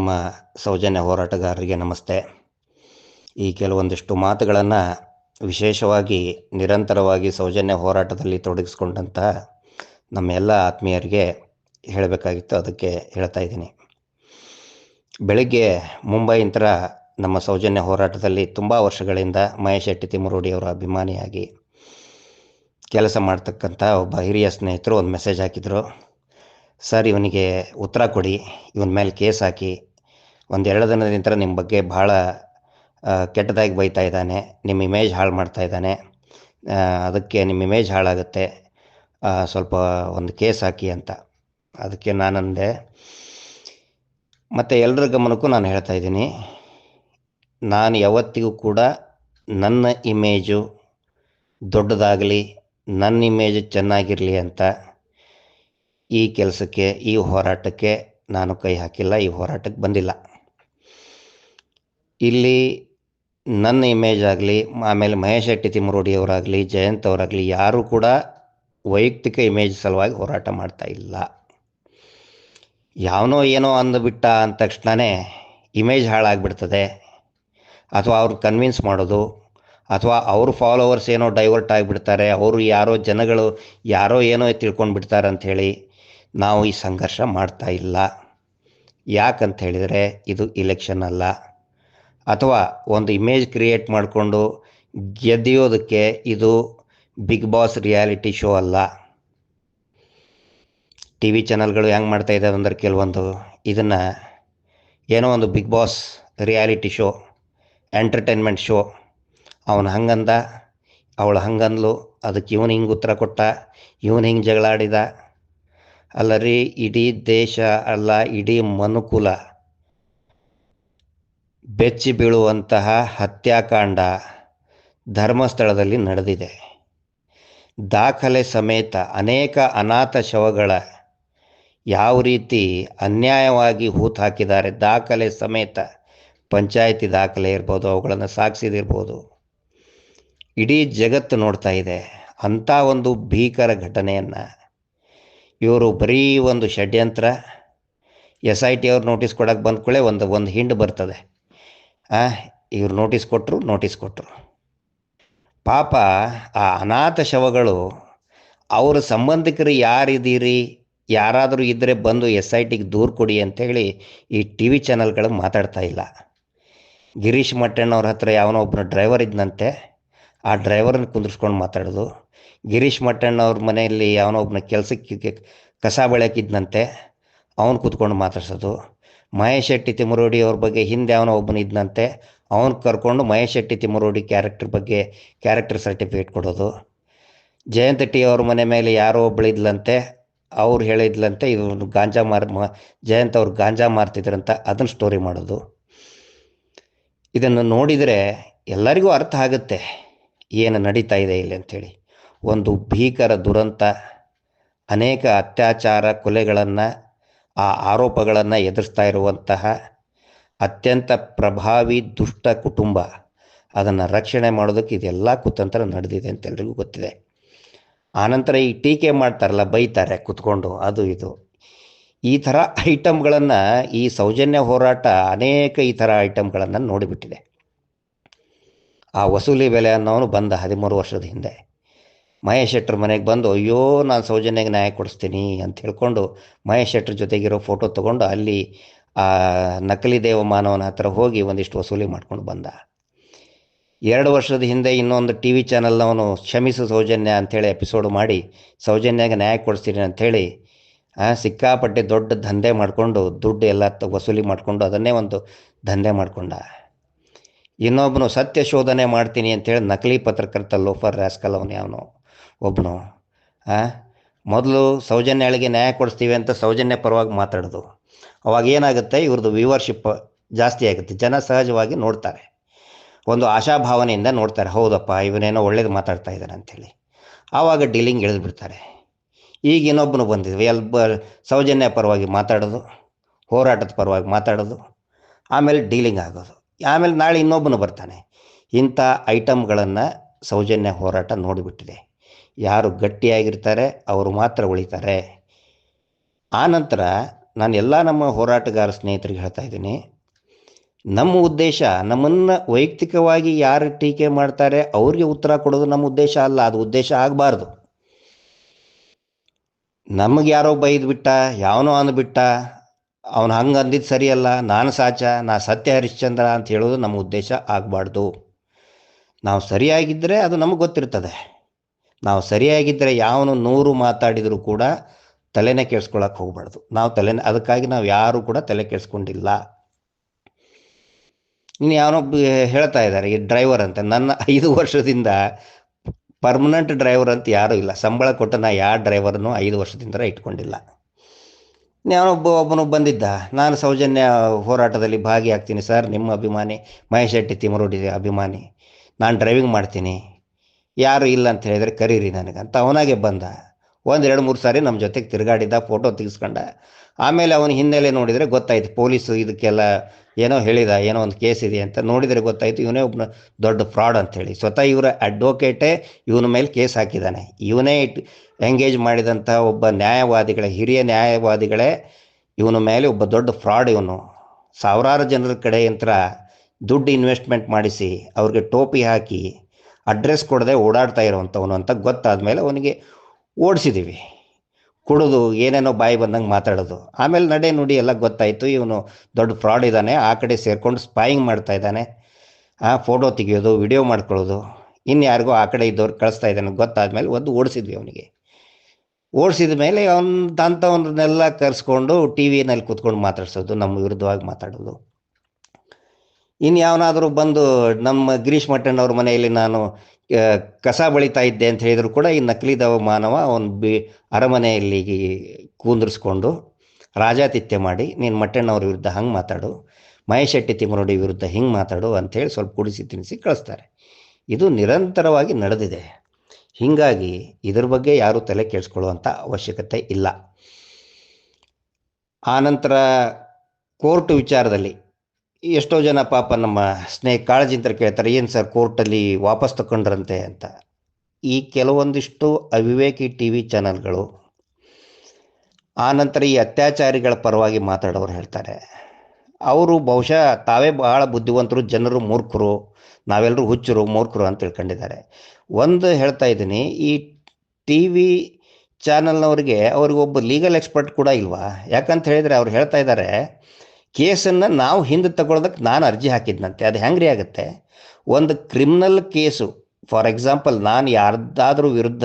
ನಮ್ಮ ಸೌಜನ್ಯ ಹೋರಾಟಗಾರರಿಗೆ ನಮಸ್ತೆ. ಈ ಕೆಲವೊಂದಿಷ್ಟು ಮಾತುಗಳನ್ನು ವಿಶೇಷವಾಗಿ ನಿರಂತರವಾಗಿ ಸೌಜನ್ಯ ಹೋರಾಟದಲ್ಲಿ ತೊಡಗಿಸ್ಕೊಂಡಂತಹ ನಮ್ಮ ಎಲ್ಲ ಆತ್ಮೀಯರಿಗೆ ಹೇಳಬೇಕಾಗಿತ್ತು. ಅದಕ್ಕೆ ಹೇಳ್ತಾ ಇದ್ದೀನಿ. ಬೆಳಿಗ್ಗೆ ಮುಂಬೈಂತರ ನಮ್ಮ ಸೌಜನ್ಯ ಹೋರಾಟದಲ್ಲಿ ತುಂಬ ವರ್ಷಗಳಿಂದ ಮಹೇಶ್ ಶೆಟ್ಟಿ ತಿಮ್ಮರೋಡಿಯವರ ಅಭಿಮಾನಿಯಾಗಿ ಕೆಲಸ ಮಾಡ್ತಕ್ಕಂಥ ಒಬ್ಬ ಹಿರಿಯ ಸ್ನೇಹಿತರು ಒಂದು ಮೆಸೇಜ್ ಹಾಕಿದರು. ಸರ್, ಇವನಿಗೆ ಉತ್ತರ ಕೊಡಿ. ಇವನ ಮೇಲೆ ಕೇಸ್ ಹಾಕಿ. ಒಂದೆರಡು ದಿನದ ನಂತರ ನಿಮ್ಮ ಬಗ್ಗೆ ಭಾಳ ಕೆಟ್ಟದಾಗಿ ಬೈತಾ ಇದ್ದಾನೆ. ನಿಮ್ಮ ಇಮೇಜ್ ಹಾಳು ಮಾಡ್ತಾ ಇದ್ದಾನೆ. ಅದಕ್ಕೆ ನಿಮ್ಮ ಇಮೇಜ್ ಹಾಳಾಗುತ್ತೆ. ಸ್ವಲ್ಪ ಒಂದು ಕೇಸ್ ಹಾಕಿ ಅಂತ. ಅದಕ್ಕೆ ನಾನಂದೆ, ಮತ್ತು ಎಲ್ಲರ ಗಮನಕ್ಕೂ ನಾನು ಹೇಳ್ತಾ ಇದ್ದೀನಿ. ನಾನು ಯಾವತ್ತಿಗೂ ಕೂಡ ನನ್ನ ಇಮೇಜು ದೊಡ್ಡದಾಗಲಿ, ನನ್ನ ಇಮೇಜ್ ಚೆನ್ನಾಗಿರಲಿ ಅಂತ ಈ ಕೆಲಸಕ್ಕೆ, ಈ ಹೋರಾಟಕ್ಕೆ ನಾನು ಕೈ ಹಾಕಿಲ್ಲ, ಈ ಹೋರಾಟಕ್ಕೆ ಬಂದಿಲ್ಲ. ಇಲ್ಲಿ ನನ್ನ ಇಮೇಜ್ ಆಗಲಿ, ಆಮೇಲೆ ಮಹೇಶ್ ಶೆಟ್ಟಿ ತಿಮ್ಮರೋಡಿಯವರಾಗಲಿ ಜಯಂತ್ ಅವರಾಗಲಿ, ಯಾರೂ ಕೂಡ ವೈಯಕ್ತಿಕ ಇಮೇಜ್ ಸಲುವಾಗಿ ಹೋರಾಟ ಮಾಡ್ತಾ ಇಲ್ಲ. ಯಾವನೋ ಏನೋ ಅಂದುಬಿಟ್ಟ ಅಂದ ತಕ್ಷಣವೇ ಇಮೇಜ್ ಹಾಳಾಗಿಬಿಡ್ತದೆ. ಅಥವಾ ಅವ್ರು ಕನ್ವಿನ್ಸ್ ಮಾಡೋದು, ಅಥವಾ ಅವ್ರ ಫಾಲೋವರ್ಸ್ ಏನೋ ಡೈವರ್ಟ್ ಆಗಿಬಿಡ್ತಾರೆ, ಅವರು ಯಾರೋ ಜನಗಳು ಯಾರೋ ಏನೋ ತಿಳ್ಕೊಂಡು ಬಿಡ್ತಾರೆ ಅಂಥೇಳಿ ನಾವು ಈ ಸಂಘರ್ಷ ಮಾಡ್ತಾ ಇಲ್ಲ. ಯಾಕಂತ ಹೇಳಿದರೆ ಇದು ಇಲೆಕ್ಷನ್ ಅಲ್ಲ. ಅಥವಾ ಒಂದು ಇಮೇಜ್ ಕ್ರಿಯೇಟ್ ಮಾಡಿಕೊಂಡು ಗೆದ್ದಿಯೋದಕ್ಕೆ ಇದು ಬಿಗ್ ಬಾಸ್ ರಿಯಾಲಿಟಿ ಶೋ ಅಲ್ಲ. ಟಿ ವಿ ಚಾನಲ್ಗಳು ಹೆಂಗೆ ಮಾಡ್ತಾ ಇದ್ದಾವೆ ಅಂದ್ರೆ ಕೆಲವೊಂದು ಇದನ್ನು ಏನೋ ಒಂದು Big Boss reality show entertainment show ಅವನು ಹಂಗಂದ, ಅವಳು ಹಂಗಂದ್ಲು, ಅದಕ್ಕೆ ಇವನು ಹಿಂಗೆ ಉತ್ತರ ಕೊಟ್ಟ, ಇವನು ಹಿಂಗೆ ಜಗಳಾಡಿದ. ಅಲ್ಲ ರೀ, ಇಡೀ ದೇಶ ಅಲ್ಲ, ಇಡೀ ಮನುಕುಲ. ಬೆಚ್ಚಿ ಬೀಳುವಂತಹ ಹತ್ಯಾಕಾಂಡ ಧರ್ಮಸ್ಥಳದಲ್ಲಿ ನಡೆದಿದೆ. ದಾಖಲೆ ಸಮೇತ ಅನೇಕ ಅನಾಥ ಶವಗಳ ಯಾವ ರೀತಿ ಅನ್ಯಾಯವಾಗಿ ಹೂತು ಹಾಕಿದ್ದಾರೆ, ದಾಖಲೆ ಸಮೇತ ಪಂಚಾಯಿತಿ ದಾಖಲೆ ಇರ್ಬೋದು, ಅವುಗಳನ್ನು ಸಾಕ್ಸಿದಿರ್ಬೋದು ಇಡೀ ಜಗತ್ತು ನೋಡ್ತಾ ಇದೆ. ಅಂಥ ಒಂದು ಭೀಕರ ಘಟನೆಯನ್ನು ಇವರು ಬರೀ ಒಂದು ಷಡ್ಯಂತ್ರ, ಎಸ್ ಐ ಟಿ ಅವ್ರು ನೋಟಿಸ್ ಕೊಡೋಕ್ಕೆ ಬಂದ ಕೂಡಲೇ ಒಂದು ಒಂದು ಹಿಂಡು ಬರ್ತದೆ. ಇವ್ರು ನೋಟಿಸ್ ಕೊಟ್ಟರು ನೋಟಿಸ್ ಕೊಟ್ಟರು ಪಾಪ ಆ ಅನಾಥ ಶವಗಳು, ಅವರ ಸಂಬಂಧಿಕರು ಯಾರಿದ್ದೀರಿ, ಯಾರಾದರೂ ಇದ್ದರೆ ಬಂದು ಎಸ್ ಐ ಟಿಗೆ ದೂರು ಕೊಡಿ ಅಂತೇಳಿ ಈ ಟಿ ವಿ ಚಾನಲ್ಗಳಿಗೆ ಮಾತಾಡ್ತಾ ಇಲ್ಲ. ಗಿರೀಶ್ ಮಟ್ಟಣ್ಣವ್ರ ಹತ್ರ ಯಾವನೋ ಒಬ್ಬನ ಡ್ರೈವರ್ ಇದ್ದಂತೆ ಆ ಡ್ರೈವರ್ನ ಕುಂದಿರ್ಸ್ಕೊಂಡು ಮಾತಾಡೋದು. ಗಿರೀಶ್ ಮಟ್ಟಣ್ಣವ್ರ ಮನೆಯಲ್ಲಿ ಯಾವನೋ ಒಬ್ಬನ ಕೆಲಸಕ್ಕೆ ಕಸ ಬೆಳಕಿದ್ದಂತೆ ಅವನು ಕೂತ್ಕೊಂಡು ಮಾತಾಡ್ಸೋದು. ಮಹೇಶ್ ಶೆಟ್ಟಿ ಅವ್ರ ಬಗ್ಗೆ ಹಿಂದೆ ಅವನೋ ಒಬ್ಬನಿದ್ದನಂತೆ ಅವನು ಕರ್ಕೊಂಡು ಮಹೇಶ್ ಶೆಟ್ಟಿ ತಿಮ್ಮರೋಡಿ ಕ್ಯಾರೆಕ್ಟರ್ ಬಗ್ಗೆ ಕ್ಯಾರೆಕ್ಟರ್ ಸರ್ಟಿಫಿಕೇಟ್ ಕೊಡೋದು. ಜಯಂತ ಟಿ ಅವ್ರ ಮನೆ ಮೇಲೆ ಯಾರೋ ಒಬ್ಬಳಿದ್ಲಂತೆ ಅವ್ರು ಹೇಳಿದ್ಲಂತೆ ಇವನು ಗಾಂಜಾ ಮಾರ್ ಜಯಂತ್ ಅವ್ರು ಗಾಂಜಾ ಮಾರ್ತಿದ್ರಂತ, ಅದನ್ನ ಸ್ಟೋರಿ ಮಾಡೋದು. ಇದನ್ನು ನೋಡಿದರೆ ಎಲ್ಲರಿಗೂ ಅರ್ಥ ಆಗುತ್ತೆ, ಏನು ನಡೀತಾ ಇದೆ ಇಲ್ಲಿ ಅಂಥೇಳಿ. ಒಂದು ಭೀಕರ ದುರಂತ, ಅನೇಕ ಅತ್ಯಾಚಾರ, ಕೊಲೆಗಳನ್ನು ಆ ಆರೋಪಗಳನ್ನು ಎದುರಿಸ್ತಾ ಇರುವಂತಹ ಅತ್ಯಂತ ಪ್ರಭಾವಿ ದುಷ್ಟ ಕುಟುಂಬ. ಅದನ್ನು ರಕ್ಷಣೆ ಮಾಡೋದಕ್ಕೆ ಇದೆಲ್ಲ ಕುತಂತ್ರ ನಡೆದಿದೆ ಅಂತ ಎಲ್ರಿಗೂ ಗೊತ್ತಿದೆ. ಆನಂತರ ಈ ಟೀಕೆ ಮಾಡ್ತಾರಲ್ಲ, ಬೈತಾರೆ ಕುತ್ಕೊಂಡು, ಅದು ಇದು. ಈ ಥರ ಐಟಮ್ಗಳನ್ನು, ಈ ಸೌಜನ್ಯ ಹೋರಾಟ ಅನೇಕ ಈ ಥರ ಐಟಮ್ಗಳನ್ನು ನೋಡಿಬಿಟ್ಟಿದೆ. ಆ ವಸೂಲಿ ಬೆಲೆ ಅನ್ನೋನು ಬಂದ ಹದಿಮೂರು ವರ್ಷದ ಹಿಂದೆ. ಮಹೇಶ್ ಶೆಟ್ಟರ್ ಮನೆಗೆ ಬಂದು, ಅಯ್ಯೋ, ನಾನು ಸೌಜನ್ಯಗೆ ನ್ಯಾಯ ಕೊಡಿಸ್ತೀನಿ ಅಂತ ಹೇಳ್ಕೊಂಡು ಮಹೇಶ್ ಶೆಟ್ಟರ್ ಜೊತೆಗಿರೋ ಫೋಟೋ ತೊಗೊಂಡು ಅಲ್ಲಿ, ಆ, ನಕಲಿ ದೇವಮಾನವನ ಹತ್ರ ಹೋಗಿ ಒಂದಿಷ್ಟು ವಸೂಲಿ ಮಾಡ್ಕೊಂಡು ಬಂದ. ಎರಡು ವರ್ಷದ ಹಿಂದೆ ಇನ್ನೊಂದು ಟಿ ವಿ ಚಾನಲ್ನವನು ಕ್ಷಮಿಸು ಸೌಜನ್ಯ ಅಂಥೇಳಿ ಎಪಿಸೋಡ್ ಮಾಡಿ, ಸೌಜನ್ಯಾಗ ನ್ಯಾಯ ಕೊಡಿಸ್ತೀನಿ ಅಂಥೇಳಿ ಸಿಕ್ಕಾಪಟ್ಟೆ ದೊಡ್ಡ ದಂಧೆ ಮಾಡಿಕೊಂಡು ದುಡ್ಡು ಎಲ್ಲ ವಸೂಲಿ ಮಾಡಿಕೊಂಡು ಅದನ್ನೇ ಒಂದು ದಂಧೆ ಮಾಡಿಕೊಂಡ. ಇನ್ನೊಬ್ಬನು ಸತ್ಯ ಶೋಧನೆ ಮಾಡ್ತೀನಿ ಅಂತೇಳಿ ನಕಲಿ ಪತ್ರಕರ್ತ ಲೋಫರ್ ರಾಸ್ಕಲ್ ಅವನು ಒಬ್ಬನು ಮೊದಲು ಸೌಜನ್ಯಳಿಗೆ ನ್ಯಾಯ ಕೊಡಿಸ್ತೀವಿ ಅಂತ ಸೌಜನ್ಯ ಪರವಾಗಿ ಮಾತಾಡೋದು. ಅವಾಗ ಏನಾಗುತ್ತೆ? ಇವ್ರದ್ದು ವ್ಯೂವರ್ಶಿಪ್ ಜಾಸ್ತಿ ಆಗುತ್ತೆ. ಜನ ಸಹಜವಾಗಿ ನೋಡ್ತಾರೆ. ಒಂದು ಆಶಾಭಾವನೆಯಿಂದ ನೋಡ್ತಾರೆ. ಹೌದಪ್ಪ, ಇವನೇನೋ ಒಳ್ಳೇದು ಮಾತಾಡ್ತಾ ಇದ್ದಾನೆ ಅಂಥೇಳಿ ಆವಾಗ ಡೀಲಿಂಗ್ ಇಳಿದ್ಬಿಡ್ತಾರೆ ಈಗ ಇನ್ನೊಬ್ಬನು ಬಂದಿದ್ವಿ ಎಲ್ ಸೌಜನ್ಯ ಪರವಾಗಿ ಮಾತಾಡೋದು, ಹೋರಾಟದ ಪರವಾಗಿ ಮಾತಾಡೋದು, ಆಮೇಲೆ ಡೀಲಿಂಗ್ ಆಗೋದು. ಆಮೇಲೆ ನಾಳೆ ಇನ್ನೊಬ್ಬನು ಬರ್ತಾನೆ. ಇಂಥ ಐಟಮ್ಗಳನ್ನು ಸೌಜನ್ಯ ಹೋರಾಟ ನೋಡಿಬಿಟ್ಟಿದೆ. ಯಾರು ಗಟ್ಟಿಯಾಗಿರ್ತಾರೆ, ಅವರು ಮಾತ್ರ ಉಳಿತಾರೆ. ಆ ನಂತರ ನಾನು ಎಲ್ಲ ನಮ್ಮ ಹೋರಾಟಗಾರ ಸ್ನೇಹಿತರಿಗೆ ಹೇಳ್ತಾ ಇದ್ದೀನಿ, ನಮ್ಮ ಉದ್ದೇಶ, ನಮ್ಮನ್ನು ವೈಯಕ್ತಿಕವಾಗಿ ಯಾರು ಟೀಕೆ ಮಾಡ್ತಾರೆ, ಅವ್ರಿಗೆ ಉತ್ತರ ಕೊಡೋದು ನಮ್ಮ ಉದ್ದೇಶ ಅಲ್ಲ, ಅದು ಉದ್ದೇಶ ಆಗಬಾರ್ದು. ನಮಗೆ ಯಾರೋ ಬೈದು ಬಿಟ್ಟ, ಯಾವನೋ ಅಂದ್ಬಿಟ್ಟ ಅವನು ಹಂಗೆ ಅಂದಿದ್ದು ಸರಿಯಲ್ಲ, ನಾನು ಸಾಚ, ನಾ ಸತ್ಯ ಹರಿಶ್ಚಂದ್ರ ಅಂತ ಹೇಳೋದು ನಮ್ಮ ಉದ್ದೇಶ ಆಗಬಾರ್ದು. ನಾವು ಸರಿಯಾಗಿದ್ದರೆ ಅದು ನಮಗೆ ಗೊತ್ತಿರ್ತದೆ. ನಾವು ಸರಿಯಾಗಿದ್ದರೆ ಯಾವನು ನೂರು ಮಾತಾಡಿದರೂ ಕೂಡ ತಲೆನೇ ಕೆಡ್ಸ್ಕೊಳಕ್ಕೆ ಹೋಗ್ಬಾರ್ದು. ನಾವು ತಲೆನೇ, ಅದಕ್ಕಾಗಿ ನಾವು ಯಾರು ಕೂಡ ತಲೆ ಕೆಡ್ಸ್ಕೊಂಡಿಲ್ಲ. ಇನ್ನು ಯಾವನೊಬ್ಬ ಹೇಳ್ತಾ ಇದ್ದಾರೆ ಈ ಡ್ರೈವರ್ ಅಂತ, ನನ್ನ ಐದು ವರ್ಷದಿಂದ ಪರ್ಮನೆಂಟ್ ಡ್ರೈವರ್ ಅಂತ ಯಾರೂ ಇಲ್ಲ. ಸಂಬಳ ಕೊಟ್ಟ ನಾ ಯಾವ ಡ್ರೈವರ್ನು ಐದು ವರ್ಷದಿಂದ ಇಟ್ಕೊಂಡಿಲ್ಲ. ಯಾವನೊಬ್ಬ, ಒಬ್ಬನು ಬಂದಿದ್ದ, ನಾನು ಸೌಜನ್ಯ ಹೋರಾಟದಲ್ಲಿ ಭಾಗಿಯಾಗ್ತೀನಿ ಸರ್, ನಿಮ್ಮ ಅಭಿಮಾನಿ, ಮಹೇಶ್ ಶೆಟ್ಟಿ ತಿಮರೋಡಿ ಅಭಿಮಾನಿ, ನಾನು ಡ್ರೈವಿಂಗ್ ಮಾಡ್ತೀನಿ. ಯಾರು ಇಲ್ಲ ಅಂತ ಹೇಳಿದರೆ ಕರೀರಿ ನನಗಂತ ಅವನಾಗೆ ಬಂದ. ಒಂದು ಎರಡು ಮೂರು ಸಾರಿ ನಮ್ಮ ಜೊತೆಗೆ ತಿರುಗಾಡಿದ್ದ ಫೋಟೋ ತೆಗೆಸ್ಕೊಂಡ. ಆಮೇಲೆ ಅವನ ಹಿನ್ನೆಲೆ ನೋಡಿದರೆ ಗೊತ್ತಾಯ್ತು, ಪೊಲೀಸು ಇದಕ್ಕೆಲ್ಲ ಏನೋ ಹೇಳಿದ, ಏನೋ ಒಂದು ಕೇಸ್ ಇದೆ ಅಂತ ನೋಡಿದರೆ ಗೊತ್ತಾಯ್ತು, ಇವನೇ ಒಬ್ಬನ ದೊಡ್ಡ ಫ್ರಾಡ್ ಅಂತೇಳಿ ಸ್ವತಃ ಇವರ ಅಡ್ವೊಕೇಟೇ ಇವನ ಮೇಲೆ ಕೇಸ್ ಹಾಕಿದ್ದಾನೆ. ಇವನೇ ಇಟ್ ಎಂಗೇಜ್ ಮಾಡಿದಂಥ ಒಬ್ಬ ನ್ಯಾಯವಾದಿಗಳೇ, ಹಿರಿಯ ನ್ಯಾಯವಾದಿಗಳೇ, ಇವನ ಮೇಲೆ ಒಬ್ಬ ದೊಡ್ಡ ಫ್ರಾಡ್ ಇವನು. ಸಾವಿರಾರು ಜನರ ಕಡೆ ಯಂತ್ರ ದುಡ್ಡು ಇನ್ವೆಸ್ಟ್ಮೆಂಟ್ ಮಾಡಿಸಿ, ಅವ್ರಿಗೆ ಟೋಪಿ ಹಾಕಿ ಅಡ್ರೆಸ್ ಕೊಡದೆ ಓಡಾಡ್ತಾ ಇರುವಂಥವನು ಅಂತ ಗೊತ್ತಾದ ಮೇಲೆ ಅವನಿಗೆ ಓಡಿಸಿದ್ದೀವಿ ಕುಡಿದು ಏನೇನೋ ಬಾಯಿ ಬಂದಂಗೆ ಮಾತಾಡೋದು. ಆಮೇಲೆ ನಡೆ ನುಡಿ ಎಲ್ಲ ಗೊತ್ತಾಯಿತು. ಇವನು ದೊಡ್ಡ ಫ್ರಾಡ್ ಇದ್ದಾನೆ. ಆ ಕಡೆ ಸೇರ್ಕೊಂಡು ಸ್ಪಾಯಿಂಗ್ ಮಾಡ್ತಾ ಇದ್ದಾನೆ. ಆ ಫೋಟೋ ತೆಗಿಯೋದು, ವಿಡಿಯೋ ಮಾಡ್ಕೊಳ್ಳೋದು. ಇನ್ನು ಯಾರಿಗೋ ಆ ಕಡೆ ಇದ್ದವ್ರು ಕಳಿಸ್ತಾ ಇದ್ದಾನೆ ಗೊತ್ತಾದ್ಮೇಲೆ ಒಂದು ಓಡಿಸಿದ್ವಿ ಅವನಿಗೆ. ಓಡಿಸಿದ ಮೇಲೆ ಅವನ ಅಂಥವನ್ನೆಲ್ಲ ಕರೆಸ್ಕೊಂಡು ಟಿ ವಿನಲ್ಲಿ ಕೂತ್ಕೊಂಡು ಮಾತಾಡ್ಸೋದು, ನಮ್ಮ ವಿರುದ್ಧವಾಗಿ ಮಾತಾಡೋದು. ಇನ್ನು ಯಾವನಾದರೂ ಬಂದು ನಮ್ಮ ಗಿರೀಶ್ ಮಠಣ್ಣವ್ರ ಮನೆಯಲ್ಲಿ ನಾನು ಕಸ ಬಳಿತಾ ಇದ್ದೆ ಅಂತ ಹೇಳಿದ್ರು ಕೂಡ ಈ ನಕಲಿದವ ಮಾನವ ಅವನು ಬಿ, ಅರಮನೆಯಲ್ಲಿ ಕೂಂದ್ರಿಸ್ಕೊಂಡು ರಾಜಾತಿಥ್ಯ ಮಾಡಿ, ನೀನು ಮಟ್ಟಣ್ಣವ್ರ ವಿರುದ್ಧ ಹಂಗೆ ಮಾತಾಡು, ಮಹೇಶ್ ಶೆಟ್ಟಿ ತಿಮ್ಮರೋಡಿ ವಿರುದ್ಧ ಹಿಂಗೆ ಮಾತಾಡು ಅಂಥೇಳಿ ಸ್ವಲ್ಪ ಕುಡಿಸಿ ತಿನ್ನಿಸಿ ಕಳಿಸ್ತಾರೆ. ಇದು ನಿರಂತರವಾಗಿ ನಡೆದಿದೆ. ಹೀಗಾಗಿ ಇದ್ರ ಬಗ್ಗೆ ಯಾರೂ ತಲೆ ಕೆಡಿಸ್ಕೊಳ್ಳುವಂಥ ಅವಶ್ಯಕತೆ ಇಲ್ಲ. ಆನಂತರ ಕೋರ್ಟ್ ವಿಚಾರದಲ್ಲಿ ಎಷ್ಟೋ ಜನ ಪಾಪ ನಮ್ಮ ಸ್ನೇಹ ಕಾಳಜಿಂತ ಕೇಳ್ತಾರೆ, ಏನು ಸರ್ ಕೋರ್ಟಲ್ಲಿ ವಾಪಸ್ ತಗೊಂಡ್ರಂತೆ ಅಂತ. ಈ ಕೆಲವೊಂದಿಷ್ಟು ಅವಿವೇಕಿ ಟಿ ವಿ ಚಾನಲ್ಗಳು ಆನಂತರ ಈ ಅತ್ಯಾಚಾರಿಗಳ ಪರವಾಗಿ ಮಾತಾಡೋರು ಹೇಳ್ತಾರೆ. ಅವರು ಬಹುಶಃ ತಾವೇ ಬಹಳ ಬುದ್ಧಿವಂತರು, ಜನರು ಮೂರ್ಖರು, ನಾವೆಲ್ಲರೂ ಹುಚ್ಚರು, ಮೂರ್ಖರು ಅಂತ ತಿಳ್ಕೊಂಡಿದ್ದಾರೆ. ಒಂದು ಹೇಳ್ತಾ ಇದ್ದೀನಿ, ಈ ಟಿ ವಿ ಚಾನಲ್ನವ್ರಿಗೆ ಅವ್ರಿಗೆ ಒಬ್ಬ ಲೀಗಲ್ ಎಕ್ಸ್ಪರ್ಟ್ ಕೂಡ ಇಲ್ವಾ? ಯಾಕಂತ ಹೇಳಿದರೆ ಅವ್ರು ಹೇಳ್ತಾ ಇದ್ದಾರೆ ಕೇಸನ್ನು ನಾವು ಹಿಂದೆ ತಗೊಳ್ಳೋದಕ್ಕೆ ನಾನು ಅರ್ಜಿ ಹಾಕಿದ್ನಂತೆ. ಅದು ಹೆಂಗ್ರಿ ಆಗುತ್ತೆ? ಒಂದು ಕ್ರಿಮಿನಲ್ ಕೇಸು ಫಾರ್ ಎಕ್ಸಾಂಪಲ್ ನಾನು ಯಾರ್ದಾದ್ರೂ ವಿರುದ್ಧ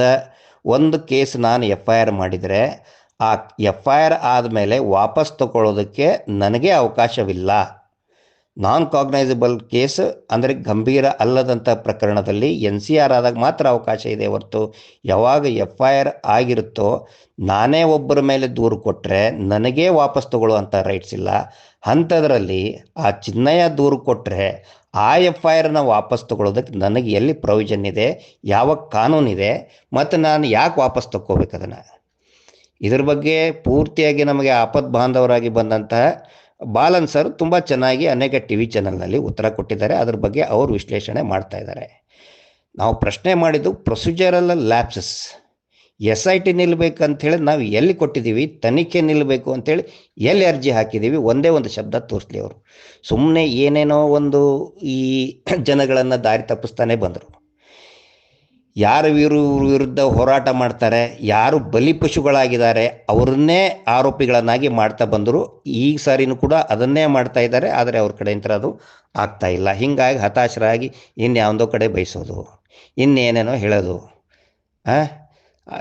ಒಂದು ಕೇಸ್ ನಾನು ಎಫ್ ಐ ಆರ್ ಮಾಡಿದರೆ, ಆ ಎಫ್ ಐ ಆರ್ ಆದಮೇಲೆ ವಾಪಸ್ ತಗೊಳ್ಳೋದಕ್ಕೆ ನನಗೆ ಅವಕಾಶವಿಲ್ಲ. ನಾನ್ ಕಾಗ್ನೈಸಬಲ್ ಕೇಸ್, ಅಂದರೆ ಗಂಭೀರ ಅಲ್ಲದಂಥ ಪ್ರಕರಣದಲ್ಲಿ ಎನ್ ಸಿ ಆರ್ ಆದಾಗ ಮಾತ್ರ ಅವಕಾಶ ಇದೆ ಹೊರತು. ಯಾವಾಗ ಎಫ್ ಐ ಆರ್ ಆಗಿರುತ್ತೋ, ನಾನೇ ಒಬ್ಬರ ಮೇಲೆ ದೂರು ಕೊಟ್ಟರೆ ನನಗೇ ವಾಪಸ್ ತಗೊಳ್ಳುವಂಥ ರೈಟ್ಸ್ ಇಲ್ಲ. ಅಂಥದ್ರಲ್ಲಿ ಆ ಚಿನ್ನಯ ದೂರು ಕೊಟ್ಟರೆ ಆ ಎಫ್ ಐ ಆರ್ನ ವಾಪಸ್ ತಗೊಳ್ಳೋದಕ್ಕೆ ನನಗೆ ಎಲ್ಲಿ ಪ್ರೊವಿಷನ್ ಇದೆ? ಯಾವ ಕಾನೂನಿದೆ ಮತ್ತು ನಾನು ಯಾಕೆ ವಾಪಸ್ ತಗೋಬೇಕು ಅದನ್ನು? ಇದ್ರ ಬಗ್ಗೆ ಪೂರ್ತಿಯಾಗಿ ನಮಗೆ ಆಪತ್ ಬಾಂಧವರಾಗಿ ಬಂದಂತಹ ಬಾಲನ್ ಸರ್ ತುಂಬ ಚೆನ್ನಾಗಿ ಅನೇಕ ಟಿ ವಿ ಚಾನಲ್ನಲ್ಲಿ ಉತ್ತರ ಕೊಟ್ಟಿದ್ದಾರೆ. ಅದ್ರ ಬಗ್ಗೆ ಅವರು ವಿಶ್ಲೇಷಣೆ ಮಾಡ್ತಾ ಇದ್ದಾರೆ. ನಾವು ಪ್ರಶ್ನೆ ಮಾಡಿದ್ದು procedural lapses S I T ನಿಲ್ಲಬೇಕಂತೇಳಿ ನಾವು ಎಲ್ಲಿ ಕೊಟ್ಟಿದ್ದೀವಿ? ತನಿಖೆ ನಿಲ್ಲಬೇಕು ಅಂತೇಳಿ ಎಲ್ಲಿ ಅರ್ಜಿ ಹಾಕಿದ್ದೀವಿ? ಒಂದೇ ಒಂದು ಶಬ್ದ ತೋರಿಸ್ಲಿ ಅವರು. ಸುಮ್ಮನೆ ಏನೇನೋ ಒಂದು ಈ ಜನಗಳನ್ನು ದಾರಿ ತಪ್ಪಿಸ್ತಾನೆ ಬಂದರು. ಯಾರು ಇವರು ವಿರುದ್ಧ ಹೋರಾಟ ಮಾಡ್ತಾರೆ? ಯಾರು ಬಲಿಪಶುಗಳಾಗಿದ್ದಾರೆ ಅವ್ರನ್ನೇ ಆರೋಪಿಗಳನ್ನಾಗಿ ಮಾಡ್ತಾ ಬಂದರು. ಈ ಸಾರಿನೂ ಕೂಡ ಅದನ್ನೇ ಮಾಡ್ತಾ ಇದ್ದಾರೆ. ಆದರೆ ಅವ್ರ ಕಡೆಯಿಂದ ಅದು ಆಗ್ತಾ ಇಲ್ಲ. ಹೀಗಾಗಿ ಹತಾಶರಾಗಿ ಇನ್ಯಾವುದೋ ಕಡೆ ಬಯಸೋದು. ಇನ್ನೇನೇನೋ ಹೇಳೋದು. ಆ?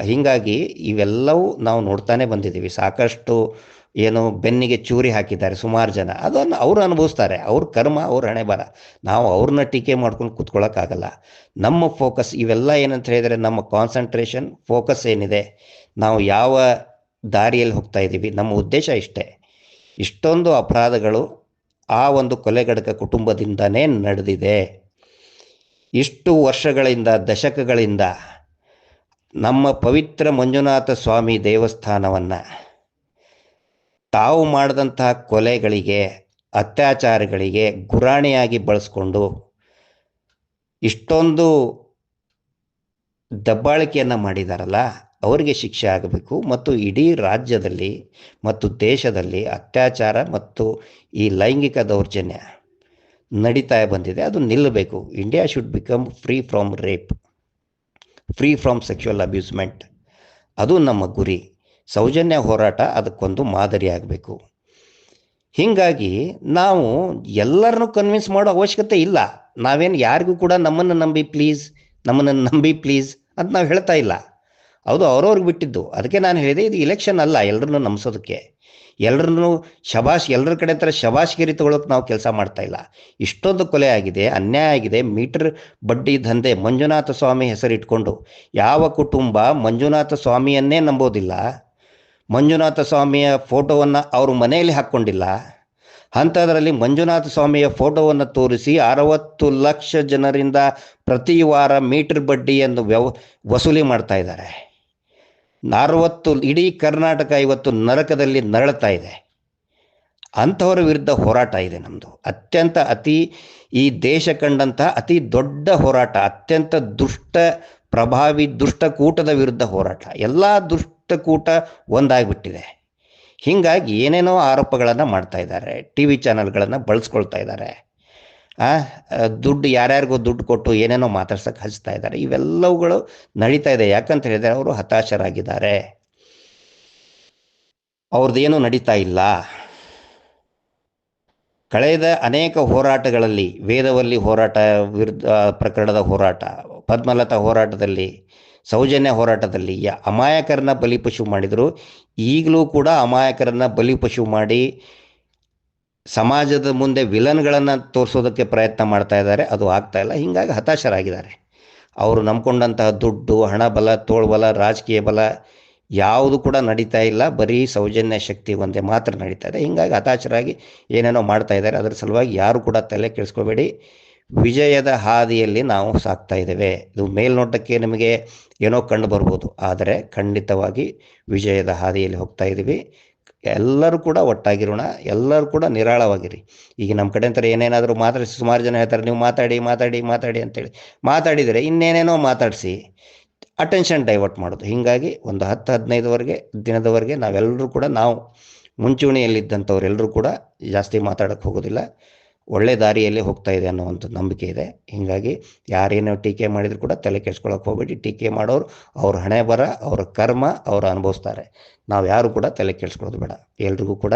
ಹೀಗಾಗಿ ಇವೆಲ್ಲವೂ ನಾವು ನೋಡ್ತಾನೆ ಬಂದಿದ್ದೀವಿ. ಸಾಕಷ್ಟು ಏನು ಬೆನ್ನಿಗೆ ಚೂರಿ ಹಾಕಿದ್ದಾರೆ ಸುಮಾರು ಜನ. ಅದನ್ನು ಅವರು ಅನುಭವಿಸ್ತಾರೆ. ಅವ್ರ ಕರ್ಮ, ಅವ್ರ ಹಣೆ ಬರ ನಾವು ಅವ್ರನ್ನ ಟೀಕೆ ಮಾಡ್ಕೊಂಡು ಕುತ್ಕೊಳ್ಳೋಕ್ಕಾಗಲ್ಲ ನಮ್ಮ ಫೋಕಸ್ ಇವೆಲ್ಲ ಏನಂತ ಹೇಳಿದರೆ ನಮ್ಮ ಕಾನ್ಸಂಟ್ರೇಷನ್ ಫೋಕಸ್ ಏನಿದೆ? ನಾವು ಯಾವ ದಾರಿಯಲ್ಲಿ ಹೋಗ್ತಾ ಇದ್ದೀವಿ? ನಮ್ಮ ಉದ್ದೇಶ ಇಷ್ಟೇ. ಇಷ್ಟೊಂದು ಅಪರಾಧಗಳು ಆ ಒಂದು ಕೊಲೆಗಡಕ ಕುಟುಂಬದಿಂದನೇ ನಡೆದಿದೆ. ಇಷ್ಟು ವರ್ಷಗಳಿಂದ, ದಶಕಗಳಿಂದ ನಮ್ಮ ಪವಿತ್ರ ಮಂಜುನಾಥ ಸ್ವಾಮಿ ದೇವಸ್ಥಾನವನ್ನು ತಾವು ಮಾಡಿದಂತಹ ಕೊಲೆಗಳಿಗೆ, ಅತ್ಯಾಚಾರಗಳಿಗೆ ಗುರಾಣಿಯಾಗಿ ಬಳಸ್ಕೊಂಡು ಇಷ್ಟೊಂದು ದಬ್ಬಾಳಿಕೆಯನ್ನು ಮಾಡಿದಾರಲ್ಲ, ಅವರಿಗೆ ಶಿಕ್ಷೆ ಆಗಬೇಕು. ಮತ್ತು ಇಡೀ ರಾಜ್ಯದಲ್ಲಿ ಮತ್ತು ದೇಶದಲ್ಲಿ ಅತ್ಯಾಚಾರ ಮತ್ತು ಈ ಲೈಂಗಿಕ ದೌರ್ಜನ್ಯ ನಡೀತಾ ಬಂದಿದೆ. ಅದು ನಿಲ್ಲಬೇಕು. India should become free from rape free from sexual abusement ಅದು ನಮ್ಮ ಗುರಿ. ಸೌಜನ್ಯ ಹೋರಾಟ ಅದಕ್ಕೊಂದು ಮಾದರಿ ಆಗಬೇಕು. ಹೀಗಾಗಿ ನಾವು ಎಲ್ಲರನ್ನು ಕನ್ವಿನ್ಸ್ ಮಾಡೋ ಅವಶ್ಯಕತೆ ಇಲ್ಲ. ನಾವೇನು ಯಾರಿಗೂ ಕೂಡ ನಮ್ಮನ್ನು ನಂಬಿ ಪ್ಲೀಸ್ ನಮ್ಮನ್ನು ನಂಬಿ ಪ್ಲೀಸ್ ಅಂತ ನಾವು ಹೇಳ್ತಾ ಇಲ್ಲ. ಅದು ಅವ್ರವ್ರಿಗೆ ಬಿಟ್ಟಿದ್ದು. ಅದಕ್ಕೆ ನಾನು ಹೇಳಿದೆ, ಇದು ಇಲೆಕ್ಷನ್ ಅಲ್ಲ ಎಲ್ಲರನ್ನೂ ನಂಬಿಸೋದಕ್ಕೆ. ಎಲ್ಲರನ್ನೂ ಶಬಾಷ್ ಎಲ್ಲರ ಕಡೆ ಥರ ಶಬಾಷ್ಗಿರಿ ತಗೊಳಕ್ಕೆ ನಾವು ಕೆಲಸ ಮಾಡ್ತಾ ಇಲ್ಲ. ಇಷ್ಟೊಂದು ಕೊಲೆ ಆಗಿದೆ, ಅನ್ಯಾಯ ಆಗಿದೆ. ಮೀಟರ್ ಬಡ್ಡಿ ದಂಧೆ, ಮಂಜುನಾಥ ಸ್ವಾಮಿ ಹೆಸರಿಟ್ಕೊಂಡು ಯಾವ ಕುಟುಂಬ ಮಂಜುನಾಥ ಸ್ವಾಮಿಯನ್ನೇ ನಂಬೋದಿಲ್ಲ? ಮಂಜುನಾಥ ಸ್ವಾಮಿಯ ಫೋಟೋವನ್ನು ಅವರು ಮನೆಯಲ್ಲಿ ಹಾಕ್ಕೊಂಡಿಲ್ಲ? ಅಂಥದ್ರಲ್ಲಿ ಮಂಜುನಾಥ ಸ್ವಾಮಿಯ ಫೋಟೋವನ್ನು ತೋರಿಸಿ ಅರವತ್ತು ಲಕ್ಷ ಜನರಿಂದ ಪ್ರತಿ ವಾರ ಮೀಟರ್ ಬಡ್ಡಿಯನ್ನು ವ್ಯವ, ವಸೂಲಿ ಮಾಡ್ತಾ ಇದ್ದಾರೆ. ಅರವತ್ತು ಇಡೀ ಕರ್ನಾಟಕ ಇವತ್ತು ನರಕದಲ್ಲಿ ನರಳುತ್ತಾ ಇದೆ. ಅಂಥವರ ವಿರುದ್ಧ ಹೋರಾಟ ಇದೆ ನಮ್ಮದು ಅತ್ಯಂತ ಅತಿ ಈ ದೇಶ ಕಂಡಂತಹ ಅತಿ ದೊಡ್ಡ ಹೋರಾಟ, ಅತ್ಯಂತ ದುಷ್ಟ, ಪ್ರಭಾವಿ ದುಷ್ಟಕೂಟದ ವಿರುದ್ಧ ಹೋರಾಟ. ಎಲ್ಲ ದುಷ್ಟಕೂಟ ಒಂದಾಗಿಬಿಟ್ಟಿದೆ. ಹೀಗಾಗಿ ಏನೇನೋ ಆರೋಪಗಳನ್ನು ಮಾಡ್ತಾ ಇದ್ದಾರೆ. ಟಿ ವಿ ಚಾನಲ್ಗಳನ್ನು ಬಳಸ್ಕೊಳ್ತಾ ಇದ್ದಾರೆ. ದುಡ್ಡು ಯಾರ್ಯಾರಿಗೂ ದುಡ್ಡು ಕೊಟ್ಟು ಏನೇನೋ ಮಾತಾಡ್ಸಕ್ಕೆ ಹಚ್ತಾ ಇದ್ದಾರೆ. ಇವೆಲ್ಲವುಗಳು ನಡೀತಾ ಇದೆ. ಯಾಕಂತ ಹೇಳಿದರೆ ಅವರು ಹತಾಶರಾಗಿದ್ದಾರೆ. ಅವ್ರದ್ದೇನು ನಡೀತಾ ಇಲ್ಲ. ಕಳೆದ ಅನೇಕ ಹೋರಾಟಗಳಲ್ಲಿ, ವೇದವಲ್ಲಿ ಹೋರಾಟ, ವಿರುದ್ಧ ಪ್ರಕರಣದ ಹೋರಾಟ, ಪದ್ಮಲತಾ ಹೋರಾಟದಲ್ಲಿ, ಸೌಜನ್ಯ ಹೋರಾಟದಲ್ಲಿ ಅಮಾಯಕರನ್ನ ಬಲಿಪಶು ಮಾಡಿದರು. ಈಗಲೂ ಕೂಡ ಅಮಾಯಕರನ್ನ ಬಲಿಪಶು ಮಾಡಿ ಸಮಾಜದ ಮುಂದೆ ವಿಲನ್ಗಳನ್ನು ತೋರಿಸೋದಕ್ಕೆ ಪ್ರಯತ್ನ ಮಾಡ್ತಾ ಇದ್ದಾರೆ. ಅದು ಆಗ್ತಾ ಇಲ್ಲ. ಹೀಗಾಗಿ ಹತಾಶರಾಗಿದ್ದಾರೆ. ಅವರು ನಂಬ್ಕೊಂಡಂತಹ ದುಡ್ಡು, ಹಣ ಬಲ ತೋಳ್ಬಲ ರಾಜಕೀಯ ಬಲ ಯಾವುದು ಕೂಡ ನಡೀತಾ ಇಲ್ಲ. ಬರೀ ಸೌಜನ್ಯ ಶಕ್ತಿ ಒಂದೇ ಮಾತ್ರ ನಡೀತಾ ಇದೆ. ಹೀಗಾಗಿ ಹತಾಶರಾಗಿ ಏನೇನೋ ಮಾಡ್ತಾ ಇದ್ದಾರೆ. ಅದರ ಸಲುವಾಗಿ ಯಾರು ಕೂಡ ತಲೆ ಕೆಡಿಸ್ಕೋಬೇಡಿ. ವಿಜಯದ ಹಾದಿಯಲ್ಲಿ ನಾವು ಸಾಕ್ತಾ ಇದ್ದೇವೆ. ಇದು ಮೇಲ್ನೋಟಕ್ಕೆ ನಿಮಗೆ ಏನೋ ಕಂಡು ಬರ್ಬೋದು. ಆದರೆ ಖಂಡಿತವಾಗಿ ವಿಜಯದ ಹಾದಿಯಲ್ಲಿ ಹೋಗ್ತಾ ಇದ್ದೀವಿ. ಎಲ್ಲರೂ ಕೂಡ ಒಟ್ಟಾಗಿರೋಣ, ಎಲ್ಲರೂ ಕೂಡ ನಿರಾಳವಾಗಿರಿ. ಈಗ ನಮ್ಮ ಕಡೆ ಅಂತಾರೆ ಏನೇನಾದರೂ ಮಾತಾಡಿಸಿ ಸುಮಾರು ಜನ ಹೇಳ್ತಾರೆ, ನೀವು ಮಾತಾಡಿ ಮಾತಾಡಿ ಮಾತಾಡಿ ಅಂತೇಳಿ. ಮಾತಾಡಿದರೆ ಇನ್ನೇನೇನೋ ಮಾತಾಡಿಸಿ ಅಟೆನ್ಷನ್ ಡೈವರ್ಟ್ ಮಾಡೋದು. ಹೀಗಾಗಿ ಒಂದು ಹತ್ತು, ಹದಿನೈದುವರೆಗೆ, ದಿನದವರೆಗೆ ನಾವೆಲ್ಲರೂ ಕೂಡ ನಾವು ಮುಂಚೂಣಿಯಲ್ಲಿದ್ದಂಥವ್ರೆಲ್ಲರೂ ಕೂಡ ಜಾಸ್ತಿ ಮಾತಾಡೋಕ್ಕೆ ಹೋಗೋದಿಲ್ಲ. ಒಳ್ಳೆ ದಾರಿಯಲ್ಲಿ ಹೋಗ್ತಾ ಇದೆ ಒಂದು ನಂಬಿಕೆ ಇದೆ. ಹೀಗಾಗಿ ಯಾರೇನೋ ಟೀಕೆ ಮಾಡಿದ್ರು ಕೂಡ ತಲೆ ಕೆಡ್ಸ್ಕೊಳಕ್ಕೆ ಹೋಗ್ಬಿಟ್ಟು ಟೀಕೆ ಮಾಡೋರು ಅವ್ರ ಹಣೆ ಬರ, ಅವ್ರ ಕರ್ಮ, ಅವರು ಅನುಭವಿಸ್ತಾರೆ. ನಾವು ಯಾರು ಕೂಡ ತಲೆ ಕೆಡ್ಸ್ಕೊಳ್ಳೋದು ಬೇಡ. ಎಲ್ರಿಗೂ ಕೂಡ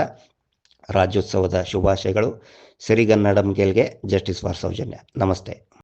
ರಾಜ್ಯೋತ್ಸವದ ಶುಭಾಶಯಗಳು. ಸಿರಿಗನ್ನಡಂ ಗೆಲ್ಗೆ ಜಸ್ಟಿಸ್ ಫಾರ್ ಸೌಜನ್ಯ ನಮಸ್ತೆ.